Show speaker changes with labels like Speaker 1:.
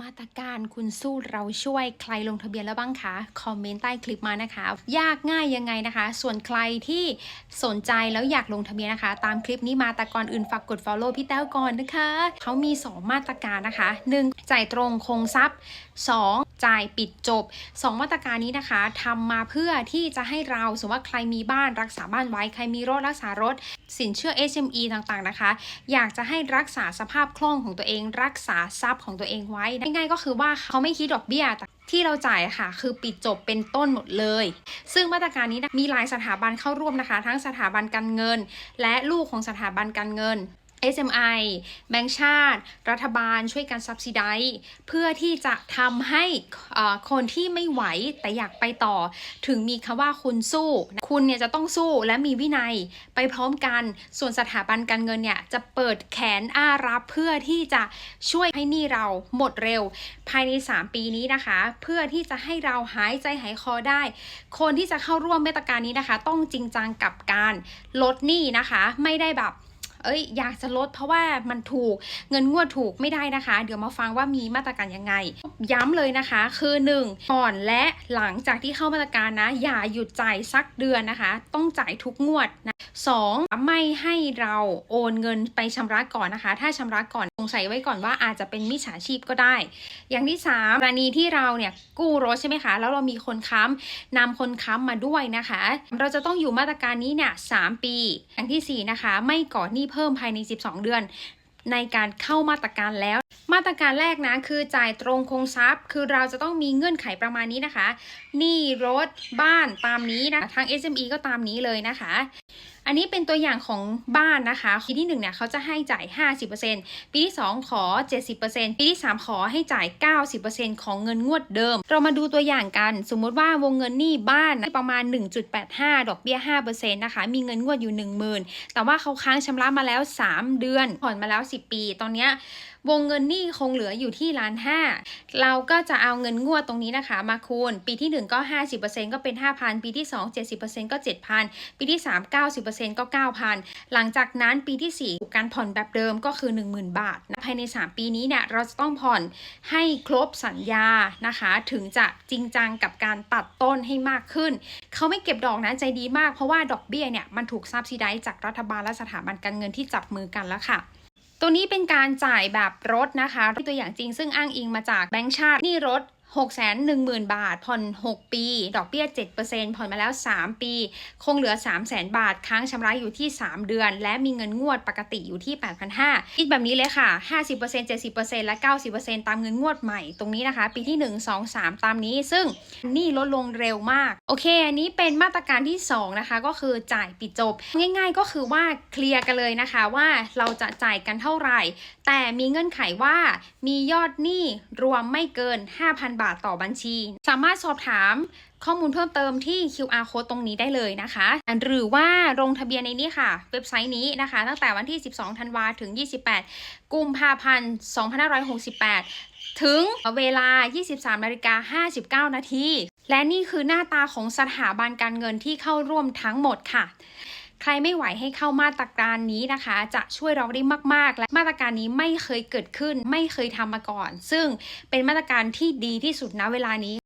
Speaker 1: มาตรการคุณสู้เราช่วยใครลงทะเบียนแล้วบ้างคะ คอมเมนต์ใต้คลิปมานะคะ ยากง่ายยังไงนะคะ ส่วนใครที่สนใจแล้วอยากลงทะเบียนนะคะ ตามคลิปนี้มาแต่ก่อนอื่นฝากกด follow พี่แต้วก่อนนะคะ เขามี 2 มาตรการนะคะ 1. จ่ายตรงคงทรัพย์ 2. จ่ายปิดจบ 2 มาตรการนี้นะคะทำมาเพื่อที่จะให้เราสมมติว่าใครมีบ้านรักษาบ้านไว้ ใครมีรถรักษารถ สินเชื่อ SME ต่างๆนะคะ อยากจะให้รักษาสภาพคล่องของตัวเอง รักษาทรัพย์ของตัวเองไว้ง่ายๆก็คือว่าเขาไม่คิดดอกเบี้ยที่เราจ่ายค่ะ คือปิดจบเป็นต้นหมดเลย ซึ่งมาตรการนี้นะมีหลายสถาบันเข้าร่วมนะคะ ทั้งสถาบันการเงิน และลูกของสถาบันการเงิน SMI แบงก์ชาติ รัฐบาลช่วยกันซับซิไดเพื่อที่จะทำให้คนที่ไม่ไหวแต่อยากไปต่อ ถึงมีคำว่าคุณสู้ คุณเนี่ยจะต้องสู้และมีวินัยไปพร้อมกันส่วนสถาบันการเงินเนี่ย จะเปิดแขนอ้ารับเพื่อที่จะช่วยให้นี้เราหมดเร็ว ภายใน 3 ปีนี้นะคะ เพื่อที่จะให้เราหายใจหายคอได้ คนที่จะเข้าร่วมมาตรการนี้นะคะ ต้องจริงจังกับการลดหนี้นะคะ ไม่ได้แบบ เอ้ยอยากจะลดเพราะว่ามันถูกเงินงวดถูกไม่ได้นะคะ เดี๋ยวมาฟังว่ามีมาตรการยังไง ย้ำเลยนะคะ คือ 1. ก่อนและหลังจากที่เข้ามาตรการนะ อย่าหยุดจ่ายสักเดือนนะคะ ต้องจ่ายทุกงวดนะ สองไม่ให้เราโอนเงินไปชำระก่อนนะคะ ถ้าชำระก่อนสงสัยไว้ก่อนว่าอาจจะเป็นมิจฉาชีพก็ได้ อย่างที่3กรณีที่เราเนี่ยกู้รถใช่ไหมคะ แล้วเรามีคนค้ำนำคนค้ำมาด้วยนะคะ เราจะต้องอยู่มาตรการนี้เนี่ยสปี อย่างทีสี่ 4 นะคะ ไม่ก่อหนี้เพิ่มภายใน 12 เดือน ในการเข้ามาตรการแล้วมาตรการแรกนะคือจ่ายตรงคงทรัพย์ คือเราจะต้องมีเงื่อนไขประมาณนี้นะคะหนี้รถบ้านตามนี้นะทาง SME ก็ตามนี้เลยนะคะ อันนี้เป็นตัวอย่างของบ้านนะคะปีที่1เนี่ยเขาจะให้จ่าย 50%ปีที่ 2 ขอ 70%ปีที่ 3 ขอให้จ่าย 90%ของเงินงวดเดิม เรามาดูตัวอย่างกัน สมมุติว่าวงเงินหนี้บ้านประมาณ 1.85 ดอกเบี้ย5%นะคะมีเงินงวดอยู่ 10,000 แต่ว่าเขาค้างชำระมาแล้ว 3 เดือนผ่อนมาแล้ว 10 ปี ตอนเนี้ย วงเงินหนี้คงเหลืออยู่ที่ล้านห้าเราก็จะเอาเงินงวดตรงนี้นะคะ มาคูณ ปีที่ 1 ก็ 50%ก็เป็น 5,000 ปีที่ 2 70%ก็ 7,000 ปีที่ 3 90%ก็ 9,000 หลังจากนั้นปีที่ 4 การผ่อนแบบเดิมก็คือ 10,000 บาทนะภายใน 3 ปีนี้เนี่ยเราจะต้องผ่อนให้ครบสัญญานะคะ ถึงจะจริงจังกับการตัดต้นให้มากขึ้น เขาไม่เก็บดอกนะใจดีมากเพราะว่าดอกเบี้ยเนี่ยมันถูกซับซิได้จากรัฐบาลและสถาบันการเงินที่จับมือกันแล้วค่ะ ตัวนี้เป็นการจ่ายแบบรถนะคะตัวอย่างจริงซึ่งอ้างอิงมาจากแบงก์ชาตินี่รถ 6 1 0 0 0 0 บาท ผ่อน 6 ปี ดอกเบี้ย 7%ผ่อนมาแล้ว 3 ปี คงเหลือ 3 0 0 0 0 0 บาท ค้างชำระอยู่ที่ 3 เดือน และมีเงินงวดปกติอยู่ที่ 8,500คิดแบบนี้เลยค่ะ 50% 70%และ 90%ตามเงินงวดใหม่ ตรงนี้นะคะ ปีที่ 1 2 3 ตามนี้ ซึ่งนี่ลดลงเร็วมาก โอเค อันนี้เป็นมาตรการที่ 2 นะคะ ก็คือจ่ายปิดจบ ง่าย ๆ ก็คือว่าเคลียร์กันเลยนะคะว่าเราจะจ่ายกันเท่าไหร่ แต่มีเงื่อนไขว่ามียอดหนี้รวมไม่เกิน 5,000บาทต่อบัญชี สามารถสอบถามข้อมูลเพิ่มเติมที่ QR code ตรงนี้ได้เลยนะคะ หรือว่าลงทะเบียนในนี้ค่ะ เว็บไซต์นี้นะคะ ตั้งแต่วันที่ 12 ธันวาถึง 28 กุมภาพันธ์ 2568 ถึงเวลา 23นาฬิกา59 นาที และนี่คือหน้าตาของสถาบันการเงินที่เข้าร่วมทั้งหมดค่ะ ใครไม่ไหวให้เข้ามาตรการนี้นะคะ จะช่วยเราได้มาก ๆ และมาตรการนี้ไม่เคยเกิดขึ้น ไม่เคยทำมาก่อน ซึ่งเป็นมาตรการที่ดีที่สุดณเวลานี้